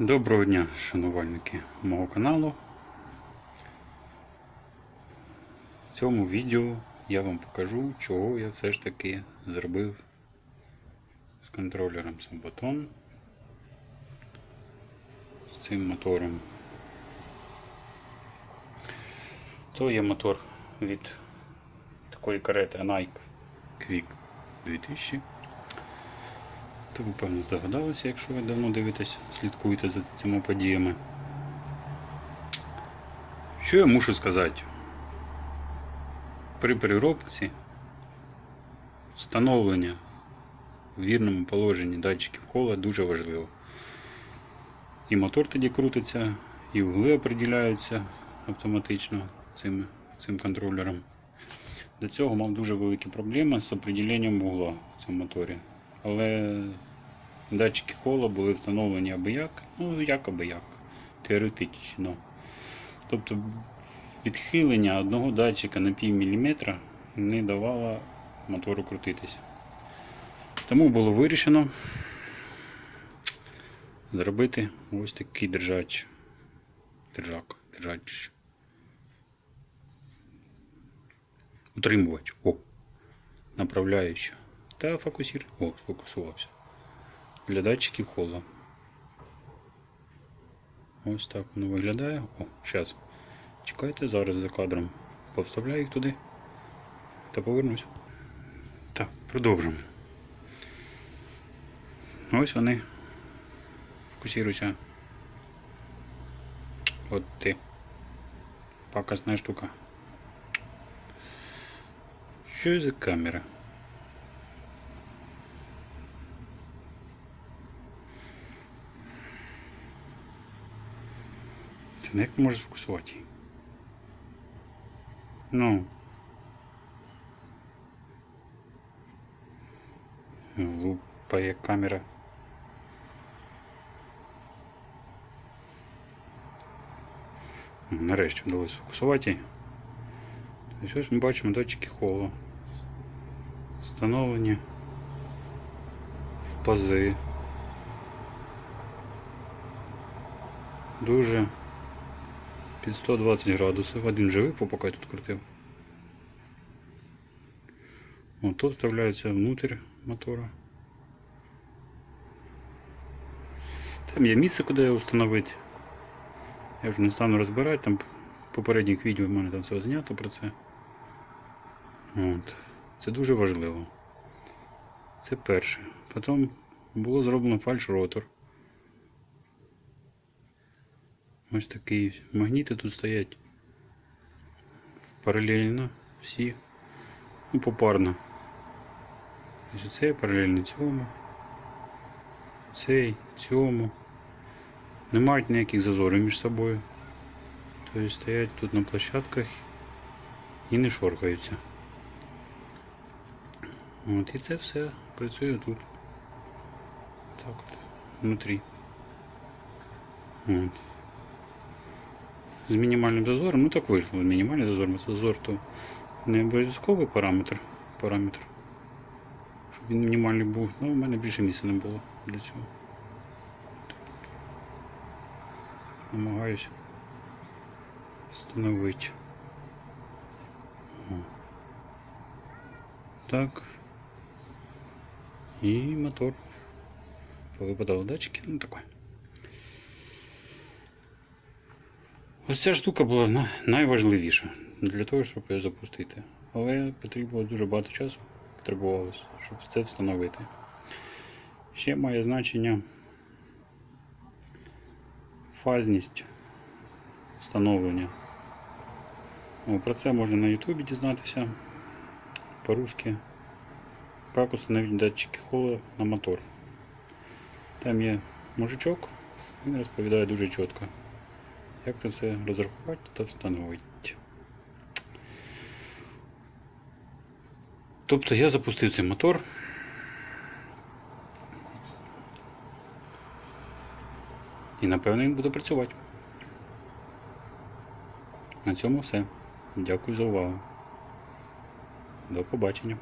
Доброго дня, шанувальники мого каналу. В цьому відео я вам покажу, чого я все ж таки зробив з контролером Самбатон, з цим мотором. То є мотор від такої карети Nike Quick 2000. То ви певно здогадалися, якщо ви давно дивитесь, слідкуєте за цими подіями. Що я мушу сказати? При переробці встановлення в вірному положенні датчиків кола дуже важливо. І мотор тоді крутиться, і угли определяються автоматично цим, цим контролером. До цього мав дуже великі проблеми з определенням вугла в цьому моторі. Але датчики кола були встановлені аби як, ну як аби як, теоретично. Тобто відхилення одного датчика на пів міліметра не давало мотору крутитися. Тому було вирішено зробити ось такий держач. Держак, держач. Утримувач. О! Направляюча. Та фокусір. О, сфокусувався. Для датчиків кола. Ось так воно виглядає. О, зараз. Чекайте, зараз за кадром повставляю їх туди та повернусь. Так, продовжимо. Ось вони фокусуються. От ти. Пакосна штука. Що за камера? Ти не як ти можеш сфокусувати? її? Ну. Лупає камера. Нарешті вдалося сфокусувати. її. Тобто ось ми бачимо датчики холу. Встановлені в пази. Дуже під 120 градусів. Один живий поки я тут крутив. Ото вставляється внутрь мотора. Там є місце, куди його встановити. Я вже не стану розбирати, там попередніх відео в мене там все знято про це. От. Це дуже важливо. Це перше. Потім було зроблено фальш-ротор. Ось такий магніти тут стоять паралельно всі, ну попарно. Ось цей паралельно цьому, цей, цьому. Не мають ніяких зазорів між собою. Тобто стоять тут на площадках і не шоркаються. От, і це все працює тут. Так от, внутрі. От. З мінімальним зазором, ну так вийшло, мінімальний зазор, бо зазор то не обов'язковий параметр, параметр. Щоб він мінімальний був, ну в мене більше місця не було для цього. Намагаюся встановити. О. Так. І мотор. Повипадав датчики, ну такой. Ось ця штука була найважливіша для того, щоб її запустити. Але потрібно дуже багато часу потребувалося, щоб це встановити. Ще має значення фазність встановлення. О, Про це можна на Ютубі дізнатися по-русски. Як установити датчики хола на мотор. Там є мужичок, він розповідає дуже чітко. Як це все розрахувати та встановити. Тобто я запустив цей мотор. І напевно він буде працювати. На цьому все. Дякую за увагу. До побачення.